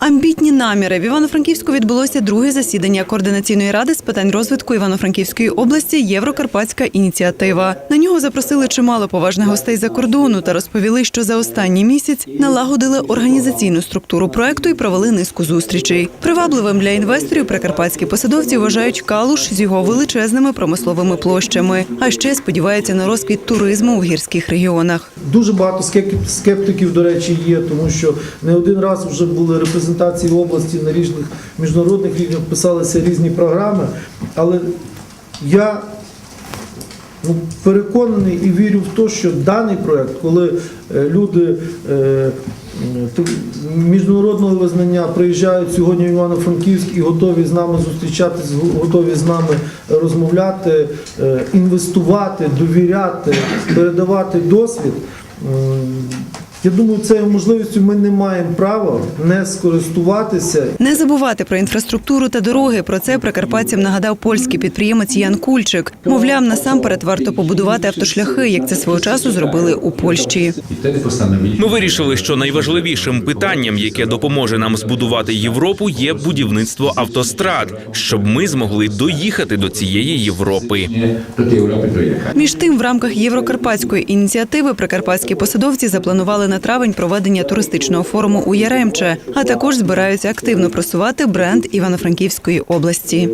Амбітні наміри в Івано-Франківську відбулося друге засідання координаційної ради з питань розвитку Івано-Франківської області Єврокарпатська ініціатива. На нього запросили чимало поважних гостей за кордону та розповіли, що за останній місяць налагодили організаційну структуру проекту і провели низку зустрічей. Привабливим для інвесторів прикарпатські посадовці вважають калуш з його величезними промисловими площами. А ще сподіваються на розквіт туризму у гірських регіонах. Дуже багато скеп- скептиків, до речі, є, тому що не один раз вже були репрезентації в області на різних міжнародних рівнях, писалися різні програми. Але я ну, переконаний і вірю в те, що даний проект, коли е, люди е, міжнародного визнання приїжджають сьогодні в Івано-Франківськ і готові з нами зустрічатися, готові з нами розмовляти, е, інвестувати, довіряти, передавати досвід. м, Я думаю, цією можливістю ми не маємо права не скористуватися Не забувати про інфраструктуру та дороги. Про це прикарпатцям нагадав польський підприємець Ян Кульчик. Мовляв, насамперед варто побудувати автошляхи, як це свого часу зробили у Польщі. Ми вирішили, що найважливішим питанням, яке допоможе нам збудувати Європу, є будівництво автострад, щоб ми змогли доїхати до цієї Європи. Між тим, в рамках єврокарпатської ініціативи прикарпатські посадовці запланували на травень проведення туристичного форуму у Яремче, а також збираються активно просувати бренд Івано-Франківської області.